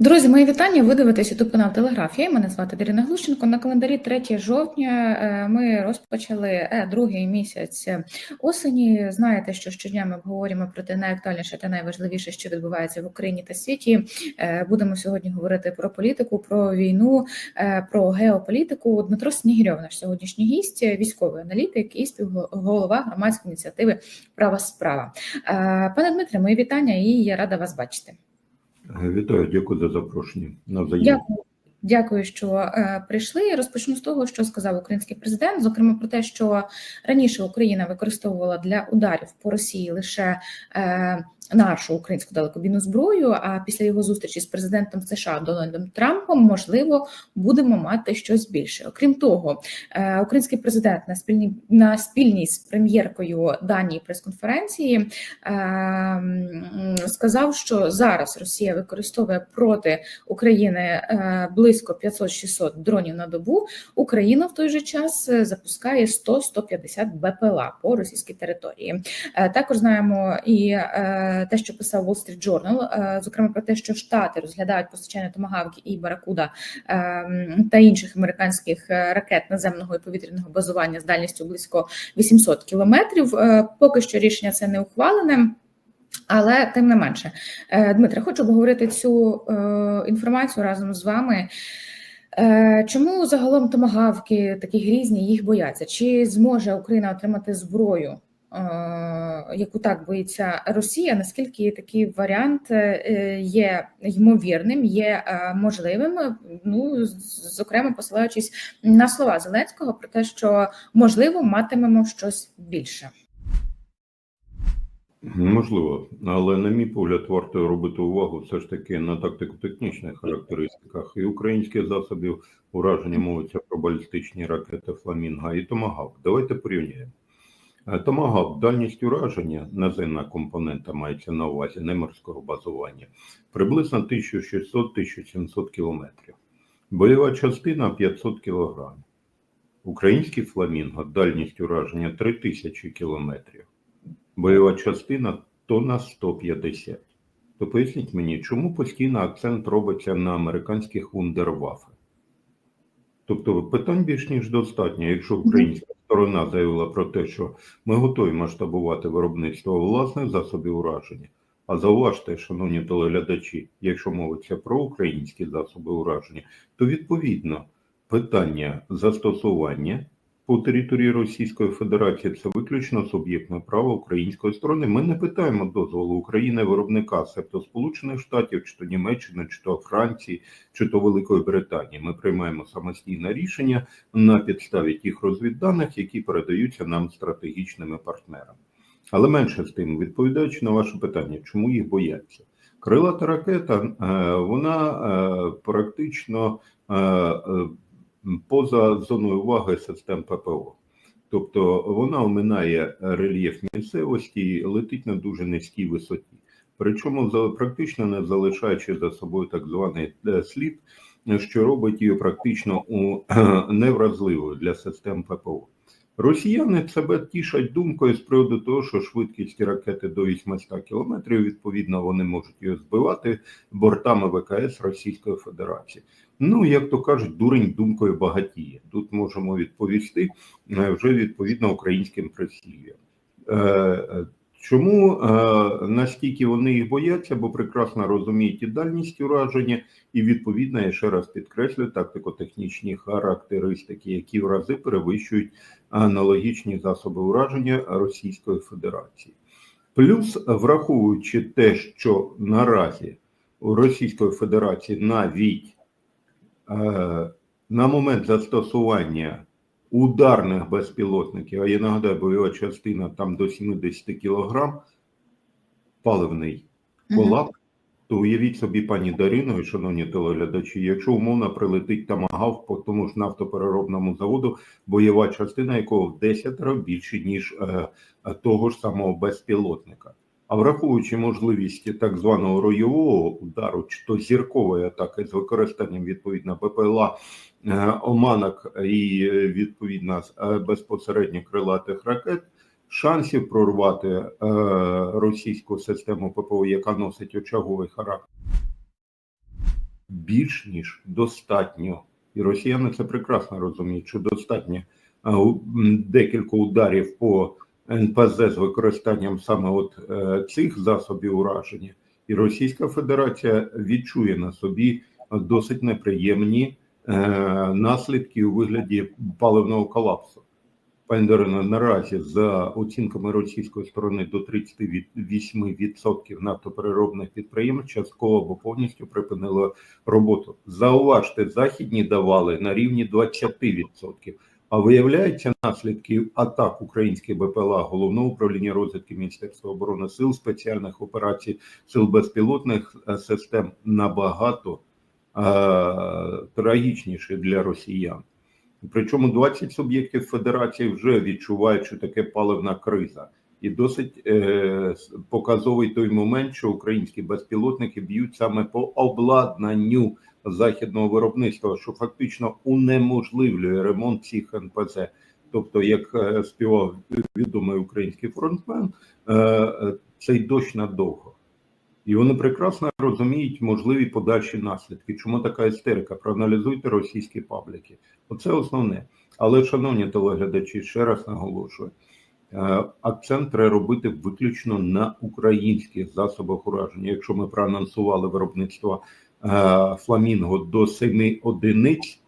Друзі, мої вітання. Ви дивитесь ютуб канал Телеграфія. Мене звати Дарина Глущенко. На календарі 3 жовтня е, ми розпочали е, другий місяць осені. Знаєте, що щодня ми обговорюємо про те найактуальніше та найважливіше, що відбувається в Україні та світі. Е, Будемо сьогодні говорити про політику, про війну, про геополітику. Дмитро Снігірьов, наш сьогоднішній гість, військовий аналітик і співголова громадської ініціативи Права справа. Пане Дмитре, мої вітання і я рада вас бачити. Вітаю, дякую за запрошення. На Дякую. Дякую, що е, прийшли. Розпочну з того, що сказав український президент, зокрема про те, що раніше Україна використовувала для ударів по Росії лише е, нашу українську далекобійну зброю. А після його зустрічі з президентом США Дональдом Трампом можливо будемо мати щось більше. Окрім того, е, український президент на спільній на спільній з прем'єркою Данії прес-конференції е, сказав, що зараз Росія використовує проти України е, близько 500-600 дронів на добу. Україна в той же час запускає 100-150 БПЛА по російській території. Також знаємо і те, що писав Wall Street Journal, е, зокрема про те, що Штати розглядають постачання томагавки і Баракуда е, та інших американських е, ракет наземного і повітряного базування з дальністю близько 800 кілометрів. Поки що рішення це не ухвалене. Але тим не менше, Дмитре, хочу обговорити цю інформацію разом з вами. Чому загалом томагавки такі грізні, їх бояться? Чи зможе Україна отримати зброю, яку так боїться Росія? Наскільки такий варіант е, є ймовірним, є е, можливим? Ну, зокрема, посилаючись на слова Зеленського про те, що можливо матимемо щось більше. Можливо, але на мій погляд, варто робити увагу все ж таки на тактико-технічних характеристиках. І українські засоби ураження мовиться про балістичні ракети Фламінга і Томагавк. Давайте порівняємо. Е, Томагавк, дальність ураження, наземна компонента мається на увазі, не морського базування, приблизно 1600-1700 кілометрів. Бойова частина 500 кілограмів. Український фламінго, дальність ураження 3000 кілометрів. Бойова частина тонна 150. То поясніть мені, чому постійно акцент робиться на американських вундервафи? Тобто питань більш ніж достатньо. Якщо українська сторона заявила про те, що ми готові масштабувати виробництво власних засобів ураження. А зауважте, шановні телеглядачі, якщо мовиться про українські засоби ураження, то відповідно питання застосування по території Російської Федерації це виключно суб'єктне право української сторони. Ми не питаємо дозволу України виробника, себто Сполучених Штатів, чи то Німеччини, чи то Франції, чи то Великої Британії. Ми приймаємо самостійне рішення на підставі тих розвідданих, які передаються нам стратегічними партнерами. Але менше з тим, відповідаючи на ваше питання, чому їх бояться? Крилата ракета, е, вона е, практично е, поза зоною уваги систем ППО. Тобто вона оминає рельєф місцевості і летить на дуже низькій висоті. Причому практично не залишаючи за собою так званий е, слід, що робить її практично невразливою для систем ППО. Росіяни себе тішать думкою з приводу того, що швидкість ракети до 800 кілометрів, відповідно, вони можуть її збивати бортами ВКС Російської Федерації. Ну, як то кажуть, дурень думкою багатіє. Тут можемо відповісти е, вже відповідно українським прислів'ям. Е, е, Чому настільки вони їх бояться, бо прекрасно розуміють і дальність ураження, і відповідно, я ще раз підкреслюю, тактико-технічні характеристики, які в рази перевищують аналогічні засоби ураження Російської Федерації. Плюс, враховуючи те, що наразі у Російської Федерації навіть на момент застосування ударних безпілотників, а я нагадаю, бойова частина там до 70 кілограм, паливний колап, то уявіть собі, пані Дарино і шановні телеглядачі, якщо умовно прилетить тамагав по тому ж нафтопереробному заводу, бойова частина якого в 10 разів більше, ніж е, того ж самого безпілотника. А враховуючи можливість так званого ройового удару, чи то зіркової атаки з використанням відповідно БПЛА, е, оманок і е, відповідно е, безпосередньо крилатих ракет, шансів прорвати російську систему ППО, яка носить очаговий характер. більш ніж достатньо. І росіяни це прекрасно розуміють, що достатньо декілька ударів по НПЗ з використанням саме от е, цих засобів ураження, і Російська Федерація відчує на собі досить неприємні е, наслідки у вигляді паливного колапсу. Пані Дарина, наразі за оцінками російської сторони до 38% нафтопереробних підприємств частково або повністю припинило роботу. Зауважте, західні давали на рівні 20%. А виявляється наслідки атак українських БПЛА Головного управління розвідки Міністерства оборони сил спеціальних операцій сил безпілотних е, систем набагато е, трагічніші для росіян. Причому 20 суб'єктів федерації вже відчувають, що таке паливна криза, і досить е, показовий той момент, що українські безпілотники б'ють саме по обладнанню західного виробництва, що фактично унеможливлює ремонт цих НПЗ. Тобто, як е, співав відомий український фронтмен, е, е, цей дощ надовго. І вони прекрасно розуміють можливі подальші наслідки. Чому така істерика? Проаналізуйте російські пабліки. Оце основне. Але, шановні телеглядачі, ще раз наголошую: акцент треба робити виключно на українських засобах ураження. Якщо ми проанонсували виробництво фламінго до 7 одиниць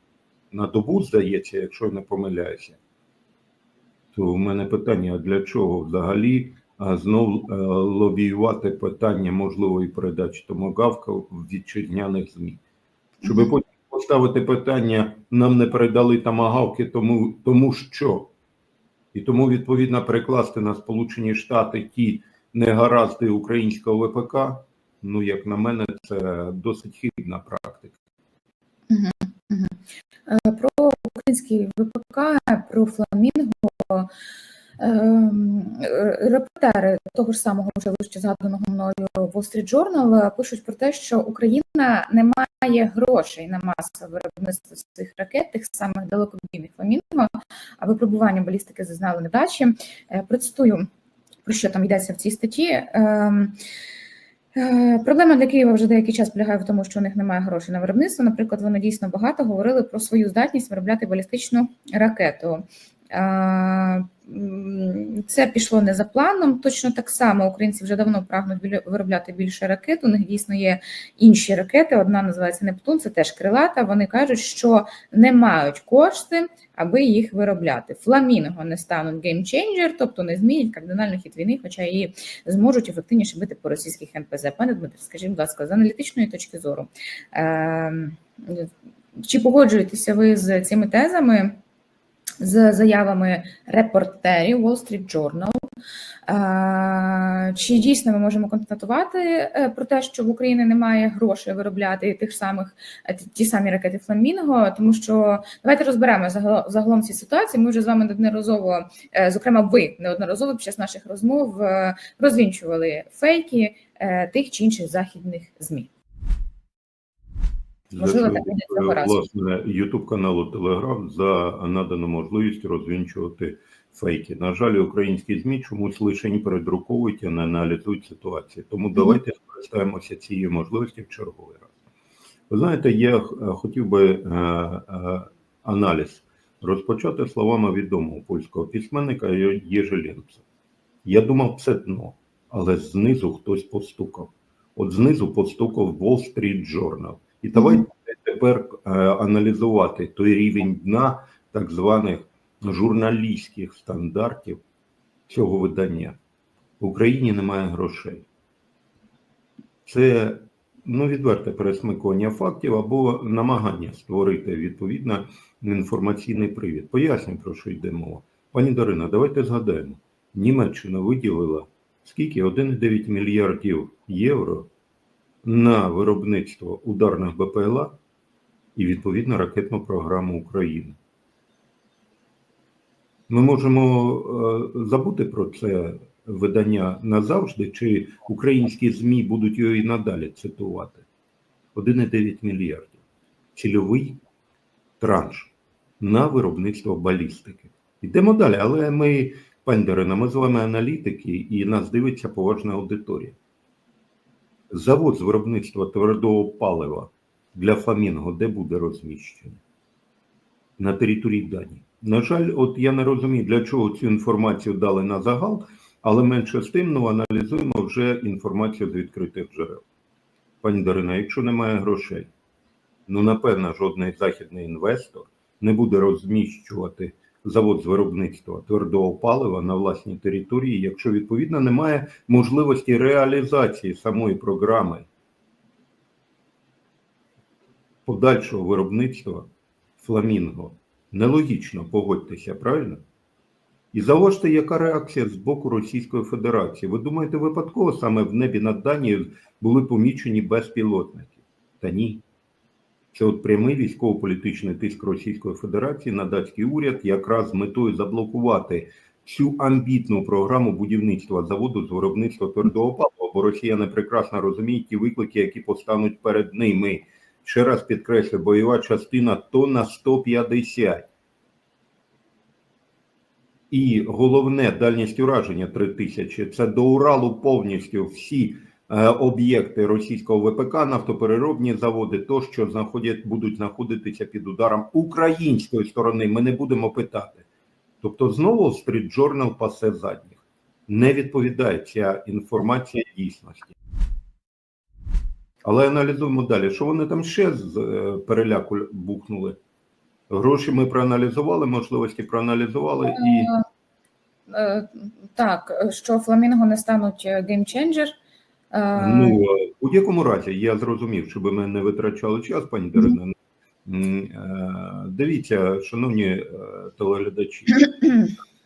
на добу, здається, якщо я не помиляюся, то в мене питання: для чого взагалі а, знов е, лобіювати питання можливої передачі томогавка в вітчизняних ЗМІ? Щоб потім поставити питання, нам не передали тамагавки, тому, тому що. І тому відповідно перекласти на Сполучені Штати ті негаразди українського ВПК, ну як на мене, це досить хибна практика. Е, Про український ВПК, про фламінго. ем, е, Репортери того ж самого вже вище згаданого мною Wall Street Journal е, пишуть про те, що Україна не має грошей на масове виробництво цих ракет, тих самих далекобійних фламінго, а випробування балістики зазнали невдачі. Е, Процитую, про що там йдеться в цій статті. Е, Проблема для Києва вже деякий час полягає в тому, що у них немає грошей на виробництво. Наприклад, вони дійсно багато говорили про свою здатність виробляти балістичну ракету. Це пішло не за планом. Точно так само українці вже давно прагнуть виробляти більше ракет. У них дійсно є інші ракети. Одна називається Нептун, це теж крилата. Вони кажуть, що не мають кошти, аби їх виробляти. Фламінго не стануть геймченджер, тобто не змінять кардинально хід війни, хоча її зможуть ефективніше бити по російських НПЗ. Пане Дмитре, скажіть, будь ласка, з аналітичної точки зору, е, чи погоджуєтеся ви з цими тезами, з заявами репортерів Wall Street Journal? Чи дійсно ми можемо констатувати е, про те, що в Україні немає грошей виробляти тих самих е, ті- самі ракети Фламінго? Тому що давайте розберемо загал- загалом ці ситуації. Ми вже з вами неодноразово, е, зокрема, ви неодноразово під час наших розмов розвінчували фейки тих чи інших західних змі. Можливо, За так буде цього е, разу. власне Ютуб каналу Телеграм за надану можливість розвінчувати фейки. На жаль, українські змі чомусь лише не передруковують і не аналізують ситуацію. Тому давайте скористаємося цією можливістю в черговий раз. Ви знаєте, я е, хотів би е, е, аналіз розпочати словами відомого польського письменника Єжелінця. Я думав, це дно, але знизу хтось постукав. От знизу постукав Wall Street Journal. І давайте тепер е, аналізувати той рівень дна так званих журналістських стандартів цього видання. В Україні немає грошей. Це ну, відверте пересмикування фактів або намагання створити відповідно інформаційний привід. Поясню, про що йде мова. Пані Дарина, давайте згадаємо. Німеччина виділила скільки? 1,9 мільярдів євро на виробництво ударних БПЛА і відповідно ракетну програму України. Ми можемо е, забути про це видання назавжди, чи українські ЗМІ будуть його і надалі цитувати. 1,9 мільярдів. Цільовий транш на виробництво балістики. Йдемо далі, але ми, пані Дарина, ми з вами аналітики, і нас дивиться поважна аудиторія. Завод з виробництва твердого палива для Фламінго де буде розміщене? На території Данії. На жаль, от я не розумію, для чого цю інформацію дали на загал, але менше з тим ну, аналізуємо вже інформацію з відкритих джерел. Пані Дарина, якщо немає грошей, ну напевно, жодний західний інвестор не буде розміщувати завод з виробництва твердого палива на власній території, якщо відповідно немає можливості реалізації самої програми подальшого виробництва фламінго. Нелогічно, погодьтеся, правильно? І зауважте, яка реакція з боку Російської Федерації. Ви думаєте, випадково саме в небі над Данією були помічені безпілотники? Та ні. Це от прямий військово-політичний тиск Російської Федерації на датський уряд якраз з метою заблокувати цю амбітну програму будівництва заводу з виробництва твердого палива, бо росіяни прекрасно розуміють ті виклики, які постануть перед ними. Ще раз підкреслю, бойова частина тонна 150. І головне дальність ураження 3000 – це до Уралу повністю всі об'єкти російського ВПК, нафтопереробні заводи, то що знаходять, будуть знаходитися під ударом української сторони. Ми не будемо питати. Тобто знову Street Journal пасе задніх. Не відповідає ця інформація дійсності. Але аналізуємо далі. Що вони там ще з е, переляку бухнули? Гроші ми проаналізували, можливості проаналізували і. Е, Так, що фламінго не стануть геймченджер. Ну, в будь-якому разі, я зрозумів, щоб ми не витрачали час, пані Дарина. М, е, Дивіться, шановні е, телеглядачі,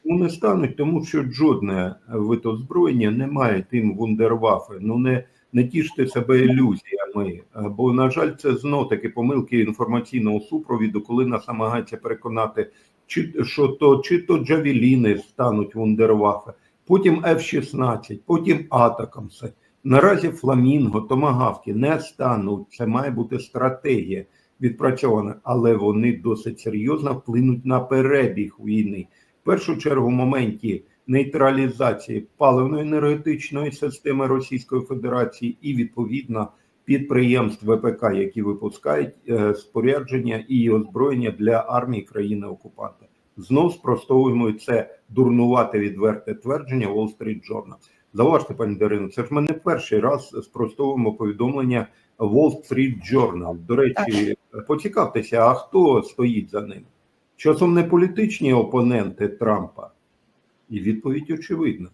не стануть, тому що жодне вид озброєння не має тим вундервафи. Ну не, не тіште себе ілюзіями, е, бо, на жаль, це знов таки помилки інформаційного супровіду, коли нас намагаються переконати, чи що то, чи то Джавеліни стануть вундервафи, потім F-16, потім Атакамси. Наразі Фламінго, Томагавки не стануть. Це має бути стратегія відпрацьована, але вони досить серйозно вплинуть на перебіг війни. В першу чергу, в моменті нейтралізації паливно-енергетичної системи Російської Федерації і відповідно підприємств ВПК, які випускають е, спорядження і озброєння для армії країни окупанта. Знов спростовуємо це дурнувате відверте твердження Wall Street Journal. Заважте, пані Дарино, це ж ми не перший раз спростовуємо повідомлення Wall Street Journal. До речі, поцікавтеся, а хто стоїть за ним? Часом не політичні опоненти Трампа, і відповідь очевидна.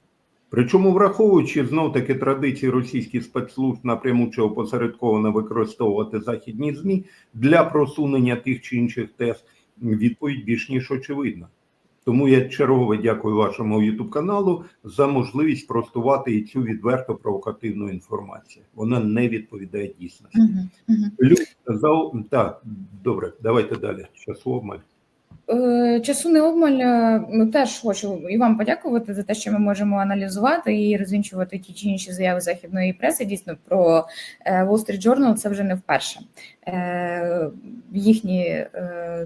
Причому, враховуючи знов таки традиції російських спецслужб напряму чи опосередковано використовувати західні ЗМІ для просунення тих чи інших тез, відповідь більш ніж очевидна. Тому я чергове дякую вашому YouTube каналу за можливість простувати і цю відверто провокативну інформацію. Вона не відповідає дійсності. Угу, угу. Люди За... так, добре, давайте далі. Часово обмаль. Е, Часу не обмаль. е, ну, Теж хочу і вам подякувати за те, що ми можемо аналізувати і розвінчувати ті чи інші заяви західної преси. Дійсно, про е, Wall Street Journal це вже не вперше. Їхні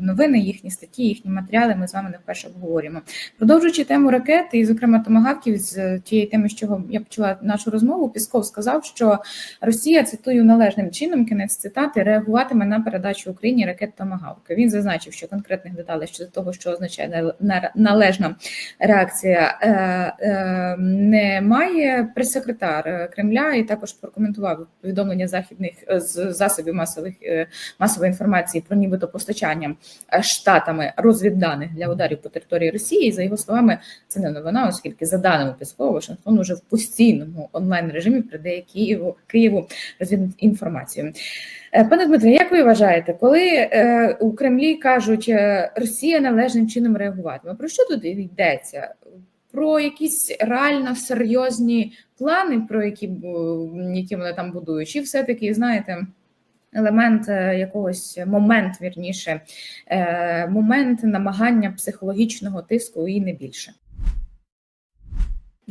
новини, їхні статті, їхні матеріали ми з вами не вперше обговорюємо. Продовжуючи тему ракет, і, зокрема, томагавків з тієї теми, з чого я почала нашу розмову, Пісков сказав, що Росія цитую належним чином, кінець цитати, реагуватиме на передачу Україні ракет Томагавки. Він зазначив, що конкретних деталей щодо того, що означає нал- належна реакція, е, е, немає. Прес-секретар е, Кремля і також прокоментував повідомлення західних з засобів масових масової інформації про нібито постачання штатами розвідданих для ударів по території Росії. За його словами, це не новина, оскільки за даними Пескова, Вашингтон уже в постійному онлайн режимі передає Києву Києву розвідінформацію. Е, Пане Дмитре, як ви вважаєте, коли е, у Кремлі кажуть, е, Росія належним чином реагуватиме, про що тут йдеться? Про якісь реально серйозні плани, про які, які вони там будують, чи все-таки, знаєте, елемент е, якогось момент, вірніше, е, момент намагання психологічного тиску і не більше.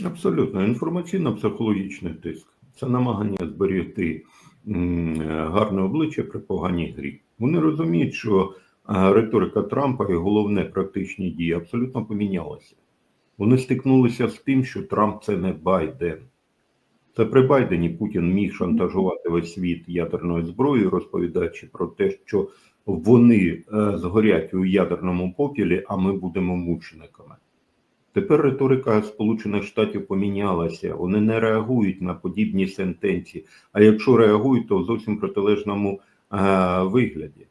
Абсолютно, інформаційно-психологічний тиск. Це намагання зберегти е, гарне обличчя при поганій грі. Вони розуміють, що е, риторика Трампа і головне практичні дії абсолютно помінялися. Вони стикнулися з тим, що Трамп це не Байден. Це при Байдені Путін міг шантажувати весь світ ядерною зброєю, розповідаючи про те, що вони е, згорять у ядерному попілі, а ми будемо мучениками. Тепер риторика Сполучених Штатів помінялася. Вони не реагують на подібні сентенції. А якщо реагують, то в зовсім протилежному е, вигляді.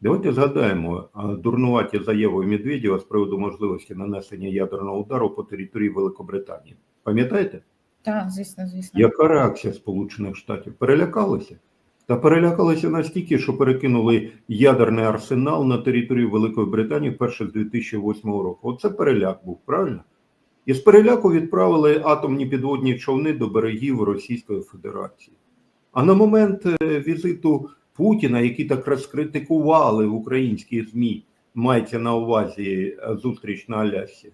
Давайте згадаємо е, дурнуваті заяви Медведєва з приводу можливості нанесення ядерного удару по території Великобританії. Пам'ятаєте? Так, звісно, звісно. Яка реакція Сполучених Штатів? Перелякалися? Та перелякалися настільки, що перекинули ядерний арсенал на територію Великої Британії вперше з 2008 року. Оце переляк був, правильно? І з переляку відправили атомні підводні човни до берегів Російської Федерації. А на момент е, візиту Путіна, який так розкритикували українські ЗМІ, мається на увазі е, зустріч на Алясі,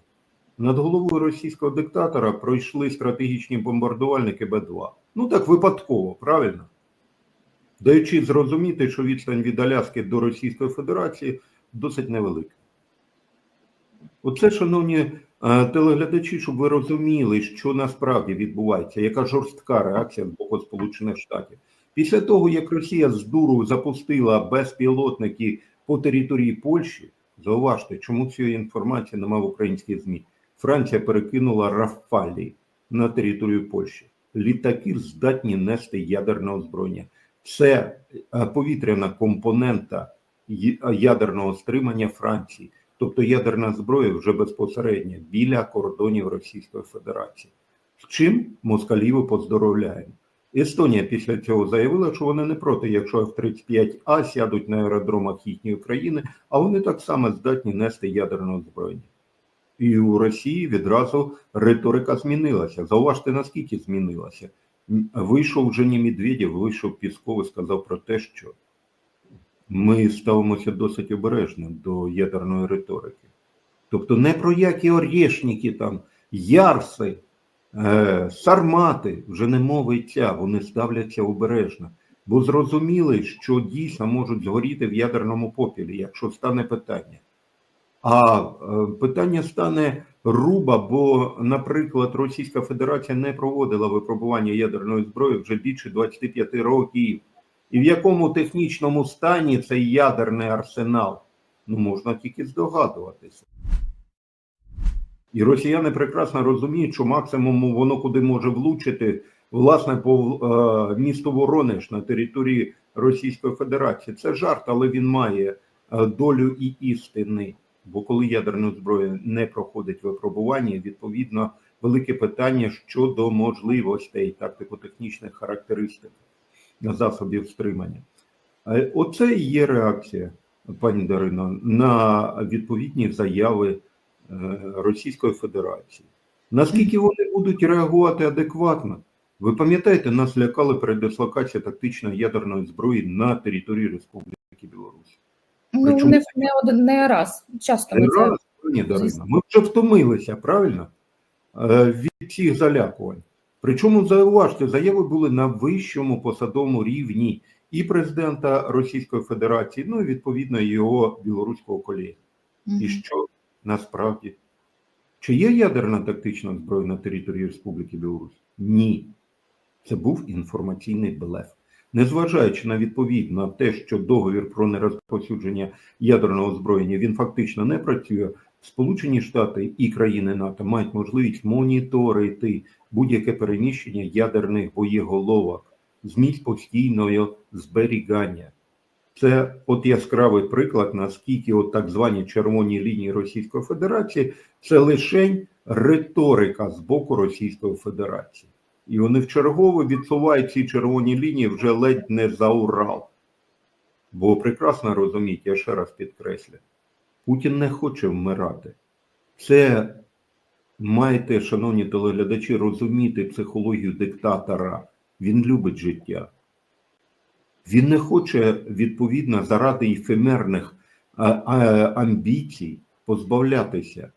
над головою російського диктатора пройшли стратегічні бомбардувальники Б-2. Ну так випадково, правильно? Даючи зрозуміти, що відстань від Аляски до Російської Федерації досить невелика. Оце, шановні е, телеглядачі, щоб ви розуміли, що насправді відбувається, яка жорстка реакція з боку Сполучених Штатів. Після того, як Росія з дуру запустила безпілотники по території Польщі, зауважте, чому цієї інформації немає в українських ЗМІ. Франція перекинула Рафалі на територію Польщі. Літаки здатні нести ядерне озброєння. Це е, повітряна компонента ядерного стримання Франції, тобто ядерна зброя вже безпосередньо біля кордонів Російської Федерації. З чим москалів поздоровляємо. Естонія після цього заявила, що вони не проти, якщо F-35А сядуть на аеродромах їхньої країни, а вони так само здатні нести ядерне озброєння. І у Росії відразу риторика змінилася. Зауважте, наскільки змінилася. Вийшов вже не Медведєв, вийшов Пісков і сказав про те, що ми ставимося досить обережно до ядерної риторики. Тобто не про які орєшники там, ярси, е, сармати вже не мовиться, вони ставляться обережно, бо зрозуміли, що дійсно можуть згоріти в ядерному попілі, якщо стане питання. А е, питання стане руба, бо, наприклад, Російська Федерація не проводила випробування ядерної зброї вже більше 25 років. І в якому технічному стані цей ядерний арсенал? Ну, можна тільки здогадуватися. І росіяни прекрасно розуміють, що максимум воно куди може влучити, власне, по е, місту Воронеж на території Російської Федерації. Це жарт, але він має е, долю і істини. Бо коли ядерна зброя не проходить випробування, відповідно велике питання щодо можливостей тактико-технічних характеристик засобів стримання. Е, Оце і є реакція, пані Дарино, на відповідні заяви е, Російської Федерації. Наскільки вони будуть реагувати адекватно? Ви пам'ятаєте, нас лякали передислокація тактичної ядерної зброї на території Республіки Білорусь. Ну, Причому- не, не, один, не раз. Часто ми це Раз, пані Дарина, ми вже втомилися, правильно? Е, Від цих залякувань. Причому зауважте, заяви були на вищому посадовому рівні і президента Російської Федерації, ну і відповідно його білоруського колеги. Мгм. І що насправді? Чи є ядерна тактична зброя на території Республіки Білорусь? Ні. Це був інформаційний блеф. Незважаючи на відповідь на те, що договір про нерозповсюдження ядерного озброєння він фактично не працює, Сполучені Штати і країни НАТО мають можливість моніторити будь-яке переміщення ядерних боєголовок з місць постійного зберігання. Це от яскравий приклад, наскільки от так звані червоні лінії Російської Федерації це лишень риторика з боку Російської Федерації. І вони вчергово відсувають ці червоні лінії вже ледь не за Урал. Бо прекрасно розуміють, я ще раз підкреслю, Путін не хоче вмирати. Це маєте, шановні телеглядачі, розуміти психологію диктатора. Він любить життя. Він не хоче, відповідно, заради ефемерних а, а, амбіцій позбавлятися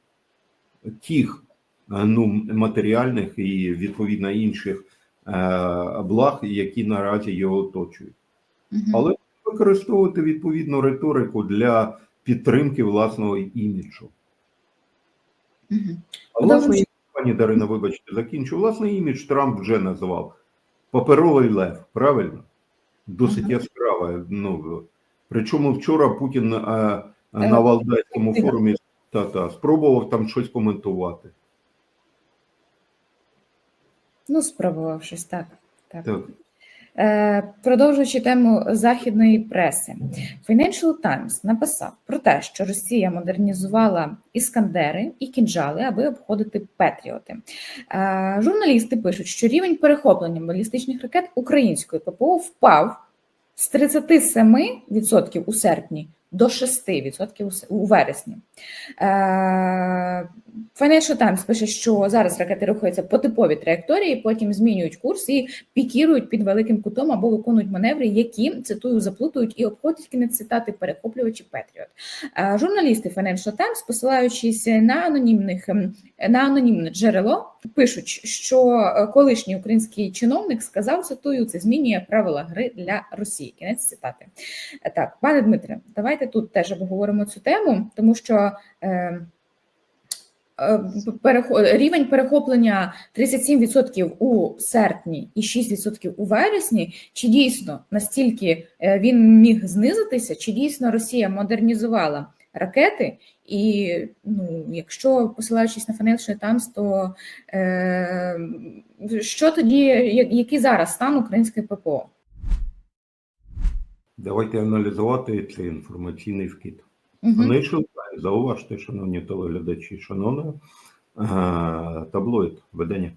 тих ну, матеріальних і відповідно інших е, благ, які наразі його оточують. Мгм. Але використовувати відповідну риторику для підтримки власного іміджу. Мгм. А власне, пані Дарина, вибачте, закінчу. Власний імідж Трамп вже назвав. Паперовий лев, правильно? Досить Ага. яскрава. Ну, причому вчора Путін а, Е, на Валдайському форумі та, та, спробував там щось коментувати. Ну, спробував щось так. так. Так. Е, Продовжуючи тему західної преси, Financial Times написав про те, що Росія модернізувала іскандери і кінжали, аби обходити Петріоти. Е, Журналісти пишуть, що рівень перехоплення балістичних ракет української ППО впав з 37% у серпні до 6% у вересні. Е, Financial Times пише, що зараз ракети рухаються по типовій траєкторії, потім змінюють курс і пікірують під великим кутом або виконують маневри, які цитую заплутують і обходять кінець цитати перехоплювачі Петріот. Е, Журналісти Financial Times, посилаючись на анонімних ем, на анонімне джерело, пишуть, що е, колишній український чиновник сказав, цитую, це змінює правила гри для Росії. Кінець цитати. Так, пане Дмитре, давайте тут теж обговоримо цю тему, тому що. Е, е, рівень перехоплення 37% у серпні і 6% у вересні. Чи дійсно настільки е, він міг знизитися? Чи дійсно Росія модернізувала ракети? І ну, якщо посилаючись на Financial Times, то е, що тоді, який зараз стан української ППО? Давайте аналізувати цей інформаційний вкид. Угу. Financial Times, зауважте, шановні телеглядачі, шановне таблоїд ведення.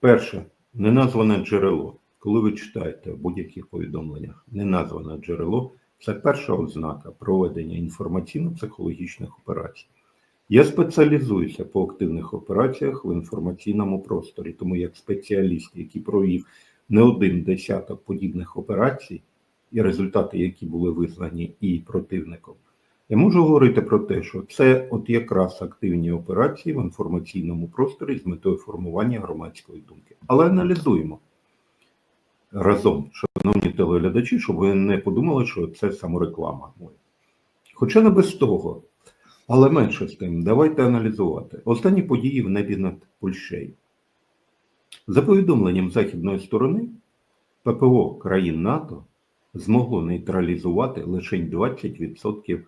Перше, неназване джерело. Коли ви читаєте в будь-яких повідомленнях неназване джерело, це перша ознака проведення інформаційно-психологічних операцій. Я спеціалізуюся по активних операціях в інформаційному просторі, тому як спеціаліст, який провів не один десяток подібних операцій, і результати, які були визнані і противником, я можу говорити про те, що це от якраз активні операції в інформаційному просторі з метою формування громадської думки. Але аналізуємо разом, шановні телеглядачі, щоб ви не подумали, що це самореклама. Хоча не без того, але менше з тим, давайте аналізувати. Останні події в небі над Польщею. За повідомленням західної сторони, ППО країн НАТО змогло нейтралізувати лише 20%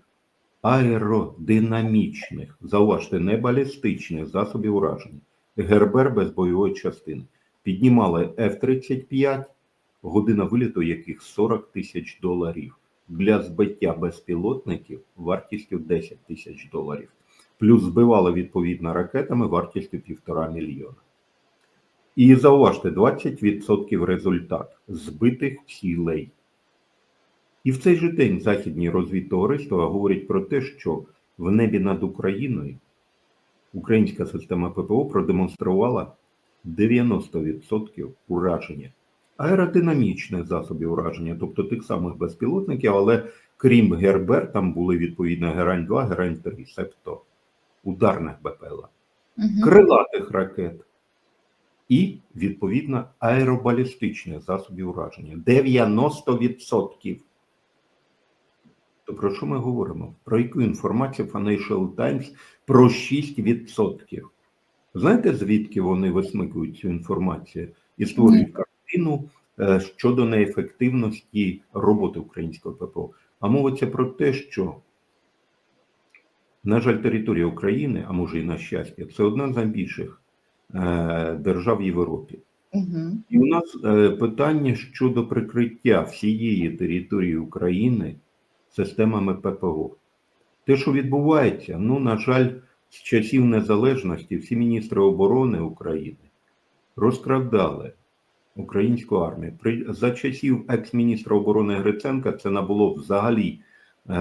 аеродинамічних, зауважте, не балістичних засобів ураження, ГРБР без бойової частини. Піднімали F-35, година виліту яких 40 тисяч доларів. Для збиття безпілотників вартістю 10 тисяч доларів. Плюс збивали відповідно ракетами вартістю 1,5 мільйона. І зауважте, 20% результат збитих цілей. І в цей же день західні розвідтовариства говорять про те, що в небі над Україною українська система ППО продемонструвала 90% ураження аеродинамічних засобів ураження, тобто тих самих безпілотників, але крім Гербер, там були відповідно Герань 2, Герань 3, себто ударних БПЛА, Угу. крилатих ракет і відповідно аеробалістичних засобів ураження 90%. То про що ми говоримо? Про яку інформацію Financial Times про 6%? Знаєте, звідки вони висмикують цю інформацію і створюють картину е, щодо неефективності роботи українського ППО? А мовиться про те, що, на жаль, територія України, а може і на щастя, це одна з найбільших е, держав в Європі. Угу. І у нас е, питання щодо прикриття всієї території України системами ППО. Те, що відбувається, ну, на жаль, з часів незалежності всі міністри оборони України розкрадали українську армію. При, за часів екс-міністра оборони Гриценка це набуло взагалі е,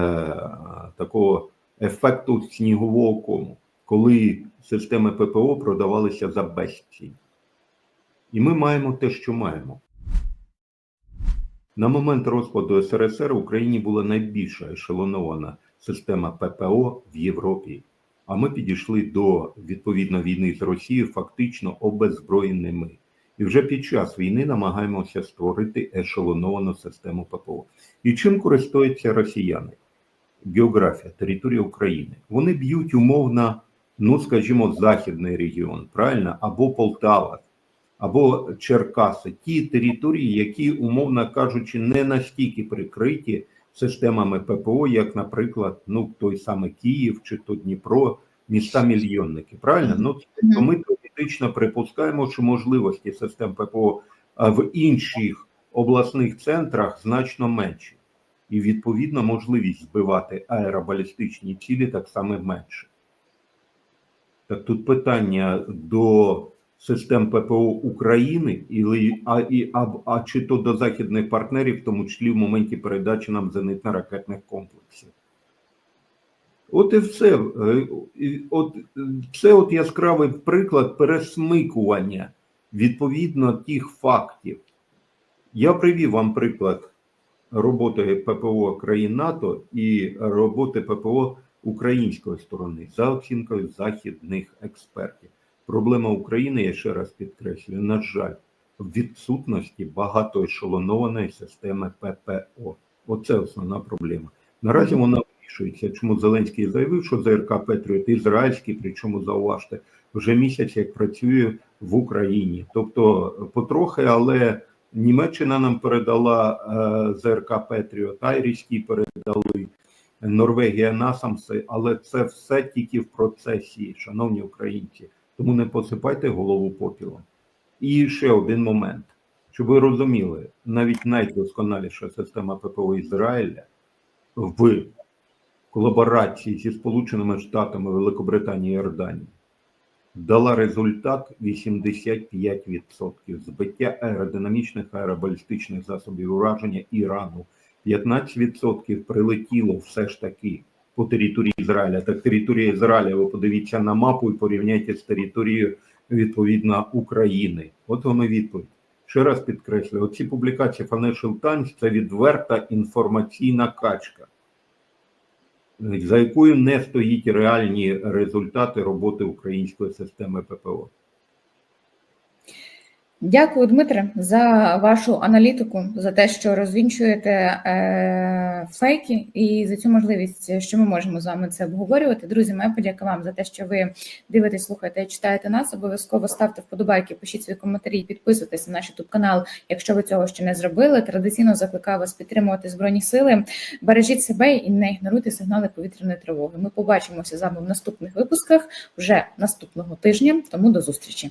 такого ефекту снігового кому, коли системи ППО продавалися за безцінь. І ми маємо те, що маємо. На момент розпаду СРСР в Україні була найбільша ешелонована система ППО в Європі. А ми підійшли до відповідно війни з Росією фактично обеззброєними. І вже під час війни намагаємося створити ешелоновану систему ППО. І чим користуються росіяни? Географія, територія України. Вони б'ють умовно, ну скажімо, західний регіон, правильно, або Полтава, або Черкаси, ті території, які, умовно кажучи, не настільки прикриті системами ППО, як, наприклад, ну той самий Київ чи то Дніпро, міста мільйонники. Правильно? Ну то ми теоретично припускаємо, що можливості систем ППО в інших обласних центрах значно менші, і відповідно можливість збивати аеробалістичні цілі так само менше. Так тут питання до систем ППО України, і, а, і, а, а чи то до західних партнерів, в тому числі в моменті передачі нам зенитно-ракетних комплексів. От і все. Е, От, це от яскравий приклад пересмикування відповідно тих фактів. Я привів вам приклад роботи ППО країн НАТО і роботи ППО української сторони за оцінкою західних експертів. Проблема України, я ще раз підкреслюю, на жаль, в відсутності багатоешелонованої системи ППО. Оце основна проблема. Наразі вона вирішується. Чому Зеленський заявив, що ЗРК Петріот ізраїльський, причому зауважте, вже місяць як працює в Україні. Тобто потрохи, але Німеччина нам передала е, ЗРК Петріот, Айрійський передали. Норвегія насамси, але це все тільки в процесі, шановні українці. Тому не посипайте голову попілом. І ще один момент, щоб ви розуміли, навіть найдосконаліша система ППО Ізраїля в колаборації зі Сполученими Штатами Великобританії і Йорданії дала результат 85% збиття аеродинамічних аеробалістичних засобів ураження Ірану. 15% прилетіло все ж таки по території Ізраїля. Так територія Ізраїля, ви подивіться на мапу і порівняйте з територією відповідно України. От вам і відповідь. Ще раз підкреслюю, оці публікації Financial Times – це відверта інформаційна качка, за якою не стоїть реальні результати роботи української системи ППО. Дякую, Дмитре, за вашу аналітику, за те, що розвінчуєте е, фейки, і за цю можливість, що ми можемо з вами це обговорювати. Друзі, моя подяка вам за те, що ви дивитесь, слухаєте читаєте нас. Обов'язково ставте вподобайки, пишіть свої коментарі, підписуйтесь на наш youtube канал, якщо ви цього ще не зробили. Традиційно закликаю вас підтримувати збройні сили. Бережіть себе і не ігноруйте сигнали повітряної тривоги. Ми побачимося з вами в наступних випусках вже наступного тижня. Тому до зустрічі.